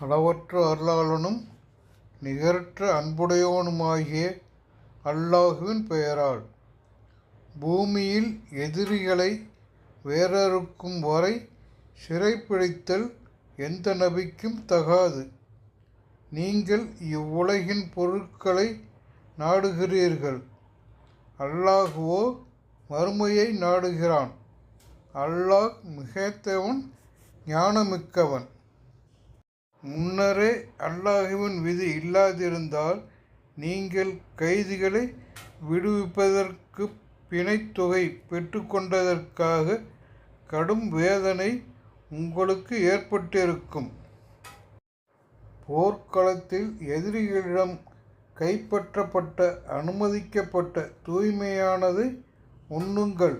அளவற்ற அருளாளனும் நிகரற்ற அன்புடையவனுமாகிய அல்லாஹுவின் பெயரால் பூமியில் எதிரிகளை வேறறுக்கும் வரை சிறைப்பிடித்தல் எந்த நபிக்கும் தகாது. நீங்கள் இவ்வுலகின் பொருட்களை நாடுகிறீர்கள். அல்லாஹுவோ மறுமையை நாடுகிறான். அல்லாஹ் மிகத்தவன் ஞானமிக்கவன். முன்னரே அல்லாஹுவின் விதி இல்லாதிருந்தால் நீங்கள் கைதிகளை விடுவிப்பதற்கு பிணைத்தொகை பெற்றுக்கொண்டதற்காக கடும் வேதனை உங்களுக்கு ஏற்பட்டிருக்கும். போர்க்களத்தில் எதிரிகளிடம் கைப்பற்றப்பட்ட அனுமதிக்கப்பட்ட தூய்மையானதை உண்ணுங்கள்.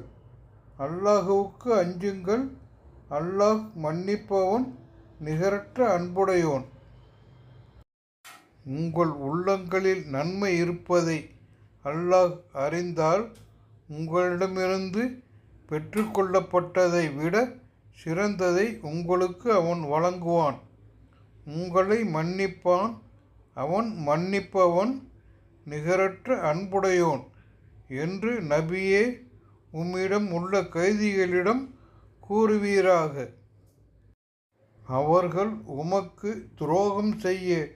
அல்லாஹுவுக்கு அஞ்சுங்கள். அல்லாஹ் மன்னிப்பவன் நிகரற்ற அன்புடையோன். உங்கள் உள்ளங்களில் நன்மை இருப்பதை அல்லாஹ் அறிந்தால் உங்களிடமிருந்து பெற்றுக்கொள்ளப்பட்டதை விட சிறந்ததை உங்களுக்கு அவன் வழங்குவான். உங்களை மன்னிப்பான் அவன் மன்னிப்பவன் நிகரற்ற அன்புடையோன் என்று நபியே உம்மிடம் உள்ள கைதிகளிடம் கூறுவீராக. அவர்கள் உமக்கு துரோகம் செய்ய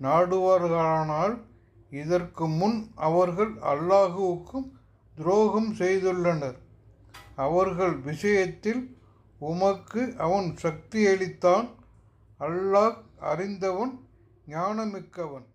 நாடுவார்களானால் இதற்கு முன் அவர்கள் அல்லாஹுவுக்கும் துரோகம் செய்துள்ளனர். அவர்கள் விஷயத்தில் உமக்கு அவன் சக்தியளித்தான். அல்லாஹ் அறிந்தவன் ஞானமிக்கவன்.